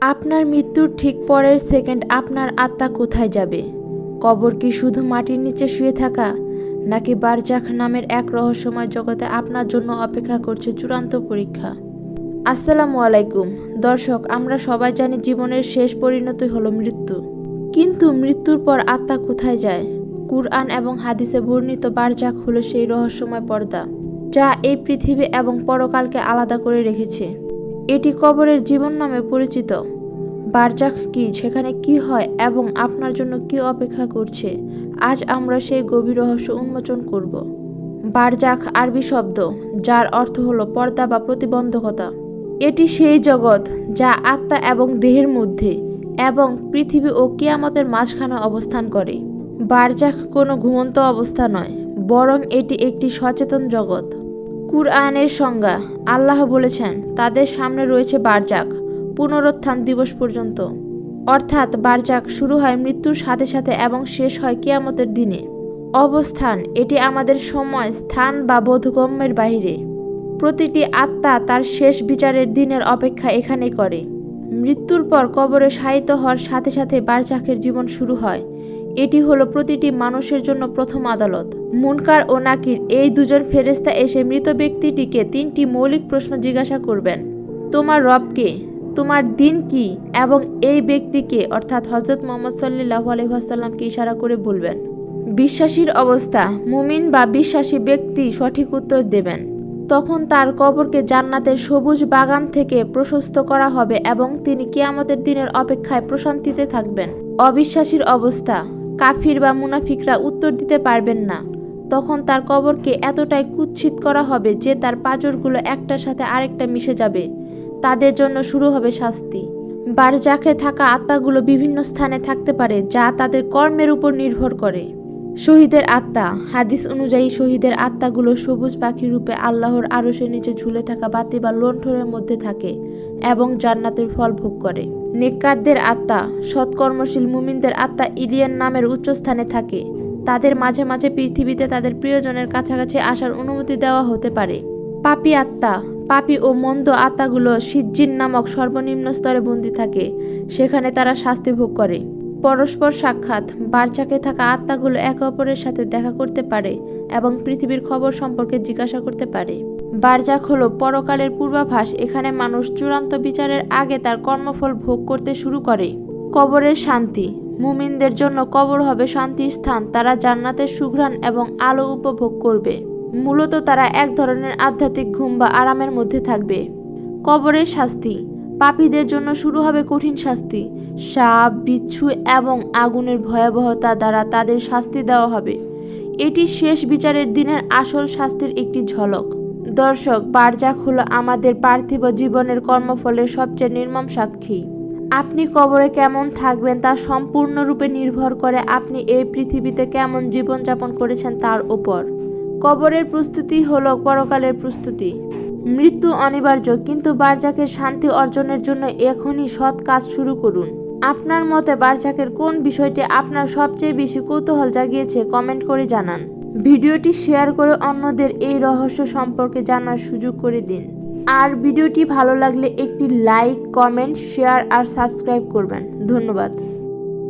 আপনার মৃত্যুর ঠিক পরের সেকেন্ড আপনার আত্মা কোথায় যাবে? কবর কি শুধু মাটির নিচে শুয়ে থাকা? নাকি বারজাখ নামের এক রহস্যময় জগতে আপনার জন্য অপেক্ষা করছে চূড়ান্ত পরীক্ষা? আসসালামু আলাইকুম। দর্শক, আমরা সবাই জানি জীবনের শেষ পরিণতি হলো মৃত্যু। কিন্তু মৃত্যুর পর আত্মা কোথায় যায়? কুরআন এবং হাদিসে বর্ণিত বারজাক হলো সেই রহস্যময় পর্দা, যা এই পৃথিবী এবং পরকালকে আলাদা করে রেখেছে। এটি কবরের জীবন নামে পরিচিত। বারজাক কি, সেখানে কি হয় এবং আপনার জন্য কি অপেক্ষা করছে? আজ আমরা সেই গভীর রহস্য উন্মোচন করব। বারজাক আরবি শব্দ, যার অর্থ হলো পর্দা বা প্রতিবন্ধকতা। এটি সেই জগৎ যা আত্মা এবং দেহের মধ্যে এবং পৃথিবী ও কিয়ামতের মাঝখানে অবস্থান করে। বারজাক কোনো ঘুমন্ত অবস্থা নয়, বরং এটি একটি সচেতন জগৎ। কুরআনের সংজ্ঞা। আল্লাহ বলেছেন, তাদের সামনে রয়েছে বারজাক, পুনরুত্থান দিবস পর্যন্ত। অর্থাৎ বারজাক শুরু হয় মৃত্যুর সাথে সাথে এবং শেষ হয় কিয়ামতের দিনে। অবস্থান, এটি আমাদের সময়, স্থান বা বোধগম্যের বাইরে প্রতিটি আত্মা তার শেষ বিচারের দিনের অপেক্ষা এখানেই করে। মৃত্যুর পর কবরে শায়িত হওয়ার সাথে সাথে বারজাকের জীবন শুরু হয়। এটি হলো প্রতিটি মানুষের জন্য প্রথম আদালত। মুনকার ও নাকির এই দুজন ফেরেস্তা এসে মৃত ব্যক্তিটিকে তিনটি মৌলিক প্রশ্ন জিজ্ঞাসা করবেন। তোমার রবকে তোমার দিন কি? এবং এই ব্যক্তিকে, অর্থাৎ হজরত মোহাম্মদ সাল্লাহ আলহাসাল্লামকে ইশারা করে বলবেন। বিশ্বাসীর অবস্থা, মুমিন বা বিশ্বাসী ব্যক্তি সঠিক উত্তর দেবেন। তখন তার কবরকে জান্নাতের সবুজ বাগান থেকে প্রশস্ত করা হবে এবং তিনি কিয়ামতের দিনের অপেক্ষায় প্রশান্তিতে থাকবেন। অবিশ্বাসীর অবস্থা কাফির বা মুনাফিকরা উত্তর দিতে পারবেন না। তখন তার কবরকে এতটাই কুৎসিত করা হবে যে তার পাঁজরগুলো একটার সাথে আরেকটা মিশে যাবে। তাদের জন্য শুরু হবে শাস্তি। বারজাকে থাকা আত্মাগুলো বিভিন্ন স্থানে থাকতে পারে, যা তাদের কর্মের উপর নির্ভর করে। শহীদের আত্মা। হাদিস অনুযায়ী শহীদের আত্মাগুলো সবুজ পাখি রূপে আল্লাহর আরশের নিচে ঝুলে থাকা বাতি বা লণ্ঠনের মধ্যে থাকে এবং জান্নাতের ফল ভোগ করে। নেককারদের আত্মা, সৎকর্মশীল মুমিনদের আত্মা ইলিয়ান নামের উচ্চস্থানে থাকে। তাদের মাঝে মাঝে পৃথিবীতে তাদের প্রিয়জনের কাছাকাছি আসার অনুমতি দেওয়া হতে পারে। পাপি আত্মা, পাপি ও মন্দ আত্মাগুলো সিজ্জিন নামক সর্বনিম্ন স্তরে বন্দী থাকে। সেখানে তারা শাস্তি ভোগ করে। পরস্পর সাক্ষাৎ বারচাকে থাকা আত্মাগুলো একে অপরের সাথে দেখা করতে পারে এবং পৃথিবীর খবর সম্পর্কে জিজ্ঞাসা করতে পারে। বারজাক হলো পরকালের পূর্বাভাস, এখানে মানুষ চূড়ান্ত বিচারের আগে তার কর্মফল ভোগ করতে শুরু করে। কবরের শান্তি, মুমিনদের জন্য কবর হবে শান্তির স্থান, তারা জান্নাতের সুঘ্রাণ এবং আলো উপভোগ করবে। মূলত তারা এক ধরনের আধ্যাত্মিক ঘুম বা আরামের মধ্যে থাকবে। কবরের শাস্তি, পাপীদের জন্য শুরু হবে কঠিন শাস্তি। সাপ, বিচ্ছু এবং আগুনের ভয়াবহতা দ্বারা তাদের শাস্তি দেওয়া হবে। এটি শেষ বিচারের দিনের আসল শাস্তির একটি ঝলক। দর্শক, বারজাক হলো আমাদের পার্থিব জীবনের কর্মফলের সবচেয়ে নির্মম সাক্ষী। আপনি কবরে কেমন থাকবেন তা সম্পূর্ণরূপে নির্ভর করে আপনি এই পৃথিবীতে কেমন জীবনযাপন করেছেন তার উপর। কবরের প্রস্তুতি হলো পরকালের প্রস্তুতি। মৃত্যু অনিবার্য, কিন্তু বারজাকের শান্তি অর্জনের জন্য এখনই সৎ কাজ শুরু করুন। আপনার মতে বারজাকের কোন বিষয়টি আপনার সবচেয়ে বেশি কৌতূহল জাগিয়েছে, কমেন্ট করে জানান। ভিডিওটি শেয়ার করে অন্যদের এই রহস্য সম্পর্কে জানার সুযোগ করে দিন। আর ভিডিওটি ভালো লাগলে একটি লাইক, কমেন্ট, শেয়ার আর সাবস্ক্রাইব করবেন। ধন্যবাদ।